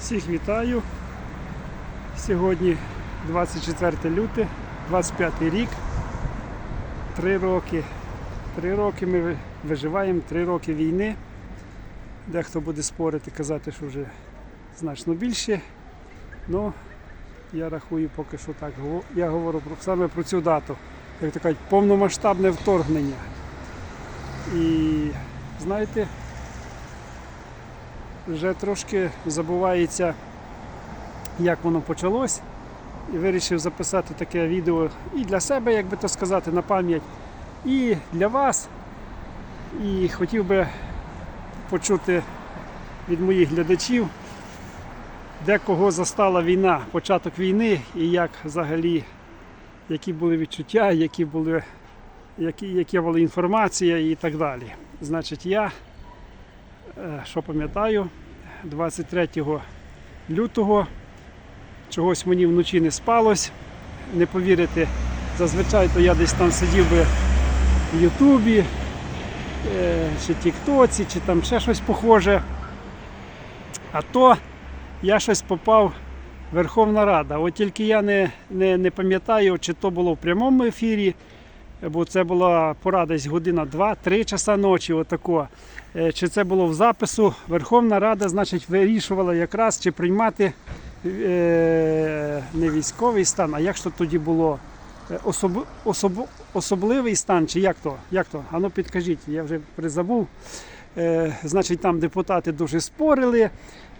Всіх вітаю. Сьогодні 24 люте, 25 рік. Три роки. Три роки ми виживаємо, три роки війни. Дехто буде спорити, казати, що вже значно більше. Ну, я рахую поки що так. Я говорю про, саме про цю дату. Як то кажуть, повномасштабне вторгнення. І знаєте, вже трошки забувається, як воно почалось. І вирішив записати таке відео і для себе, як би то сказати, на пам'ять, і для вас. І хотів би почути від моїх глядачів, де кого застала війна, початок війни і як взагалі, які були відчуття, які були, які, яка була інформація і так далі. Значить, я що пам'ятаю, 23 лютого чогось мені вночі не спалось. Не повірите, зазвичай то я десь там сидів би в Ютубі, е, чи Тіктоці, чи там ще щось похоже. А то я щось попав в Верховна Рада. От тільки я не, не, не пам'ятаю, чи то було в прямому ефірі, бо це була пора десь година 2-3 часа ночі. Отако. Е, Чи це було в запису? Верховна Рада, значить, вирішувала якраз чи приймати е, не військовий стан, а як то тоді було? Е, Особ, особ, особливий стан, чи як то? Як то? Ану підкажіть, я вже призабув. Е, значить, там депутати дуже спорили.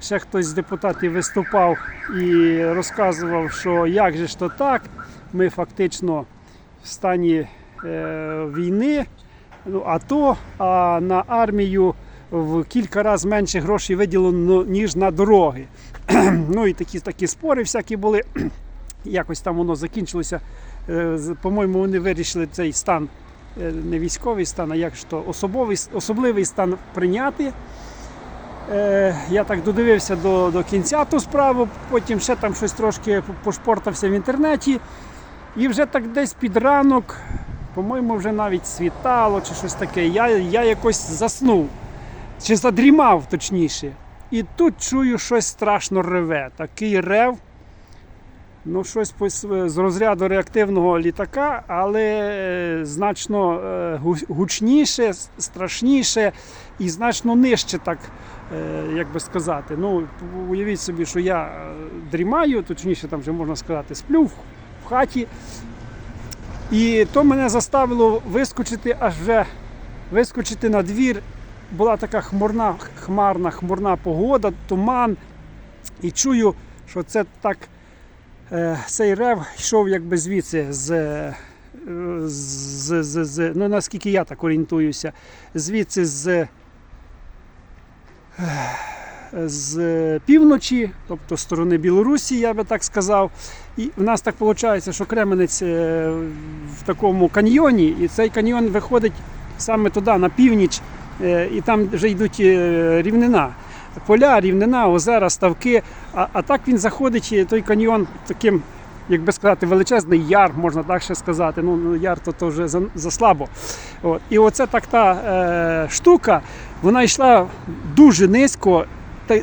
Ще хтось з депутатів виступав і розказував, що як же ж то так, ми фактично в стані війни, ну, АТО, а на армію в кілька разів менше грошей виділено, ніж на дороги. ну і такі, такі спори всякі були. Якось там воно закінчилося. Е, По-моєму, вони вирішили цей стан, е, не військовий стан, а як то особовий, особливий стан прийняти. Е, Я так додивився до, до кінця ту справу, потім ще там щось трошки пошпортався в інтернеті. І вже так десь під ранок, по-моєму, вже навіть світало чи щось таке. Я, я якось заснув, чи задрімав точніше. І тут чую щось страшно реве. Такий рев. Ну, щось з розряду реактивного літака, але е, значно е, гучніше, страшніше і значно нижче, так е, як би сказати. Ну, уявіть собі, що я дрімаю, точніше, там вже можна сказати, сплю в хаті. І то мене заставило вискочити аж вже вискочити на двір. Була така хмурна, хмарна, хмурна погода, туман. І чую, що це так. Е, цей рев йшов якби звідси з, е, з, з, з, ну наскільки я так орієнтуюся, звідси з, е, з півночі, тобто з сторони Білорусі, я би так сказав. І в нас так виходить, що Кременець е, в такому каньйоні, і цей каньйон виходить саме туди, на північ, е, і там вже йдуть е, рівнина. Поля, рівнина, озера, ставки. А, а так він заходить, і той каньйон таким, як би сказати, величезний яр, можна так ще сказати. Ну, ну яр то, то вже за, за. От. І оце так та е, штука, вона йшла дуже низько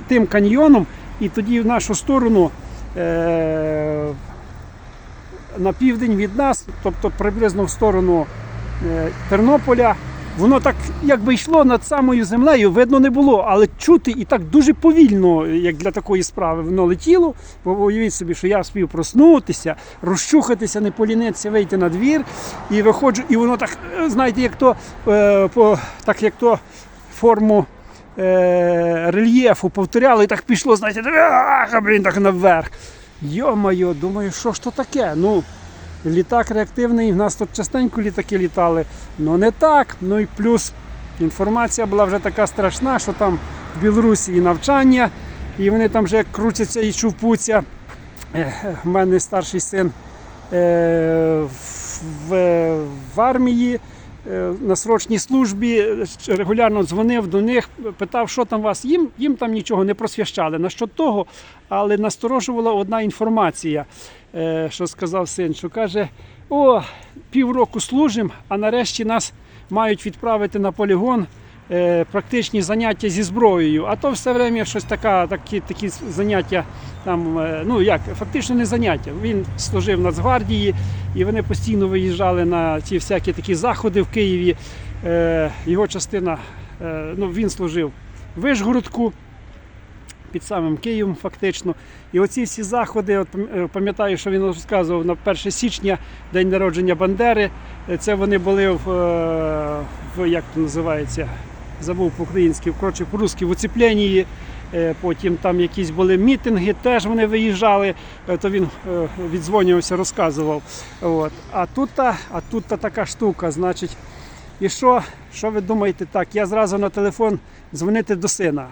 тим каньйоном, і тоді в нашу сторону. Е, на південь від нас, тобто приблизно в сторону е, Тернополя, воно так якби йшло над самою землею, видно не було, але чути і так дуже повільно, як для такої справи, воно летіло. Бо уявіть собі, що я спів проснутися, розчухатися, не полінитися, вийти на двір і виходжу, і воно так, е, знаєте, як то, е, по, так як то форму. Е, рельєфу повторяли і так пішло, знаєте, ах, блін, так наверх. Йо-моє, думаю, що ж то таке? Ну, літак реактивний, в нас тут частенько літаки літали, але не так. Ну і плюс інформація була вже така страшна, що там в Білорусі і навчання, і вони там вже крутяться і чупуться. У мене старший син е, в армії. Е, На срочній службі е, регулярно дзвонив до них, питав, що там у вас. Їм, їм там нічого не просвящали на що того, але насторожувала одна інформація, е, що сказав син, що каже: о, півроку служимо, а нарешті нас мають відправити на полігон практичні заняття зі зброєю, а то все время щось така, такі, такі заняття. Там, е, ну як, фактично не заняття. Він служив в Нацгвардії, і вони постійно виїжджали на ці всякі такі заходи в Києві. Е, Його частина, е, ну він служив в Вишгородку під самим Києвом, фактично. І оці всі заходи, от е, пам'ятаю, що він розказував на 1 січня, день народження Бандери. Е, Це вони були в, е, в як то називається, забув по-українськи, коротше, по-русски в оцепленні. Е, Потім там якісь були мітинги, теж вони виїжджали, Е, то він е, віддзвонювався, розказував. От. А тут, а тут така штука, значить, і що, що ви думаєте так? Я зразу на телефон дзвонити до сина.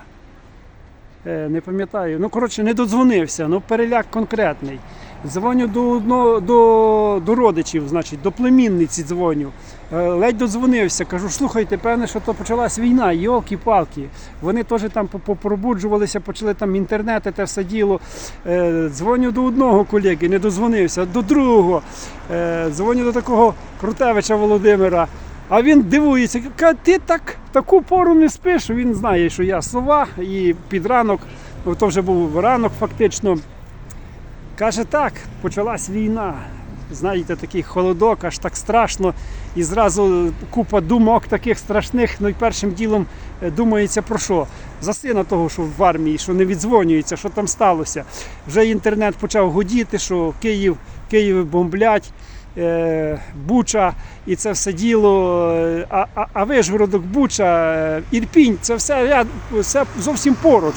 Не пам'ятаю. Ну, коротше, не додзвонився, ну переляк конкретний. Дзвоню до, одного, до, до родичів, значить, до племінниці дзвоню. Е, Ледь додзвонився, кажу, слухайте, певне, що то почалась війна, йолки-палки. Вони теж там по- попробуджувалися, почали там інтернети, те все діло. Е, Дзвоню до одного колеги, не додзвонився, до другого. Е, Дзвоню до такого Крутевича Володимира. А він дивується, каже, ти так таку пору не спиш. Він знає, що я сова, і під ранок, то вже був ранок фактично. Каже, так, почалась війна. Знаєте, такий холодок, аж так страшно. І зразу купа думок таких страшних. Ну і першим ділом е, думається про що? За сина того, що в армії, що не віддзвонюється, що там сталося. Вже інтернет почав гудіти, що Київ, Київ бомблять. Е, Буча і це все діло, е, а, а, а Вишгородок, Буча, е, Ірпінь, це все, все зовсім поруч.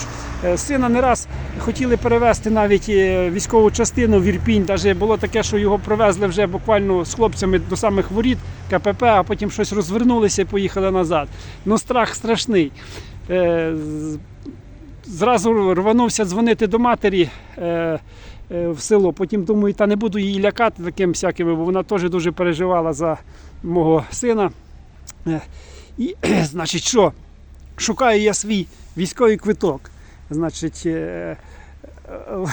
Сина не раз хотіли перевезти навіть військову частину в Ірпінь. Навіть було таке, що його привезли вже буквально з хлопцями до самих воріт КПП, а потім щось розвернулися і поїхали назад. Ну страх страшний. Зразу рванувся дзвонити до матері в село. Потім думаю, та не буду її лякати таким всякими, бо вона теж дуже переживала за мого сина. Е, І, значить, що? Шукаю я свій військовий квиток. Значить, е, е,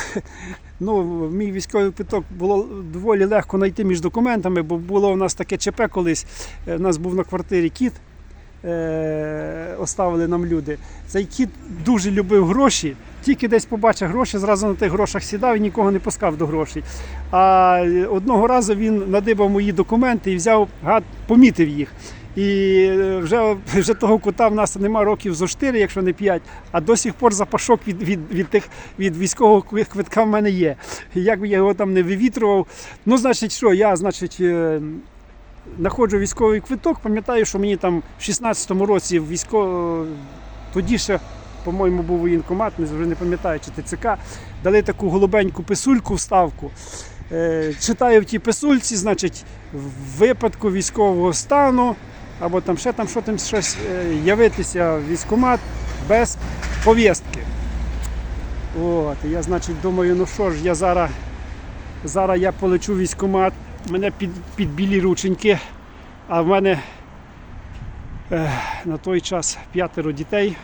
ну, мій військовий квиток було доволі легко знайти між документами, бо було у нас таке ЧП колись. Е, У нас був на квартирі кіт, е, оставили нам люди. Цей кіт дуже любив гроші. Тільки десь побачив гроші, зразу на тих грошах сідав і нікого не пускав до грошей. А е, одного разу він надибав мої документи і взяв, гад, помітив їх. І е, вже, вже того кута в нас нема років зо 4, якщо не 5, а до сих пор запашок від, від, від, тих, від військового квитка в мене є. Як би я його там не вивітрував. Ну, значить, що, я, значить, е, знаходжу військовий квиток, пам'ятаю, що мені там в 16-му році військово... тоді ще, по-моєму, був воєнкомат, не вже не пам'ятаю, чи ТЦК, дали таку голубеньку писульку вставку. Е, читаю в тій писульці, значить, в випадку військового стану або там ще там що там щось е, явитися в військкомат без повістки. От, я, значить, думаю, ну що ж, я зараз, зараз я полечу військкомат, мене під, під білі рученьки, а в мене е, на той час п'ятеро дітей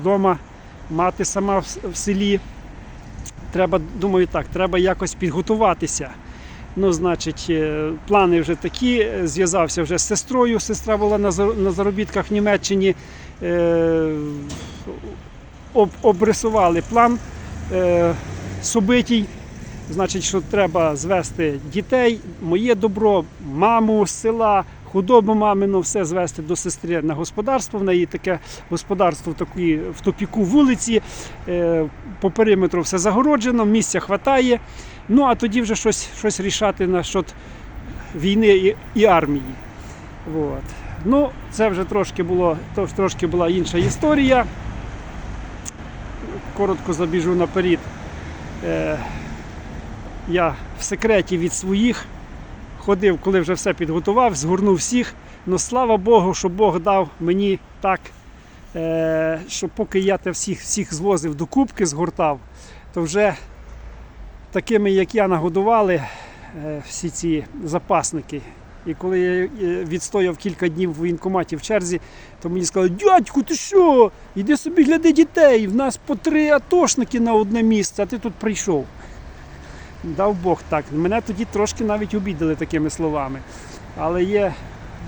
вдома, мати сама в, селі. Треба, думаю, так, треба якось підготуватися. Ну, значить, е, плани вже такі. е, Зв'язався вже з сестрою. Сестра була на заробітках в Німеччині. Е, об- Обрисували план субитій. Значить, що треба звести дітей, моє добро, маму з села, худобу мамину, все звести до сестри на господарство. В неї таке господарство в, такій, в топіку вулиці. Е, по периметру все загороджено, місця хватає. Ну а тоді вже щось, щось рішати насчет війни і, і армії. От. Ну, це вже трошки було, трошки була інша історія. Коротко забіжу наперед. Е, я в секреті від своїх ходив, коли вже все підготував, згорнув всіх. Ну слава Богу, що Бог дав мені так, е, що поки я те всіх, всіх звозив до кубки, згортав, то вже такими, як я, нагодували е, всі ці запасники. І коли я е, відстояв кілька днів в воєнкоматі в черзі, то мені сказали, дядьку, ти що? Іди собі гляди дітей, в нас по три атошники на одне місце, а ти тут прийшов. Дав Бог так. Мене тоді трошки навіть обідали такими словами. Але є,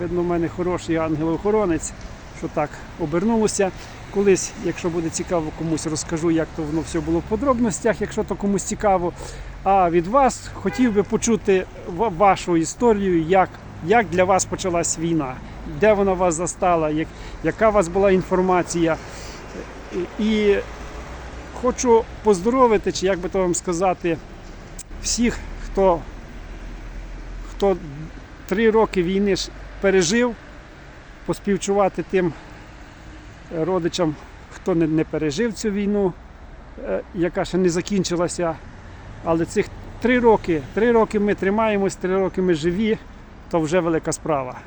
видно, в мене хороший ангел-охоронець, що так обернулося. Колись, якщо буде цікаво комусь, розкажу, як то воно все було в подробностях, якщо то комусь цікаво. А від вас хотів би почути вашу історію, як, як для вас почалась війна, де вона вас застала, як, яка у вас була інформація. І, хочу поздоровити, чи як би то вам сказати, всіх, хто, хто три роки війни пережив, поспівчувати тим родичам, хто не, не пережив цю війну, е, яка ще не закінчилася. Але цих три роки, три роки ми тримаємось, три роки ми живі, то вже велика справа.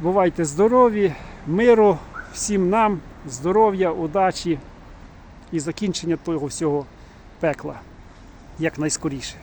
Бувайте здорові, миру всім нам, здоров'я, удачі і закінчення того всього пекла якнайскоріше.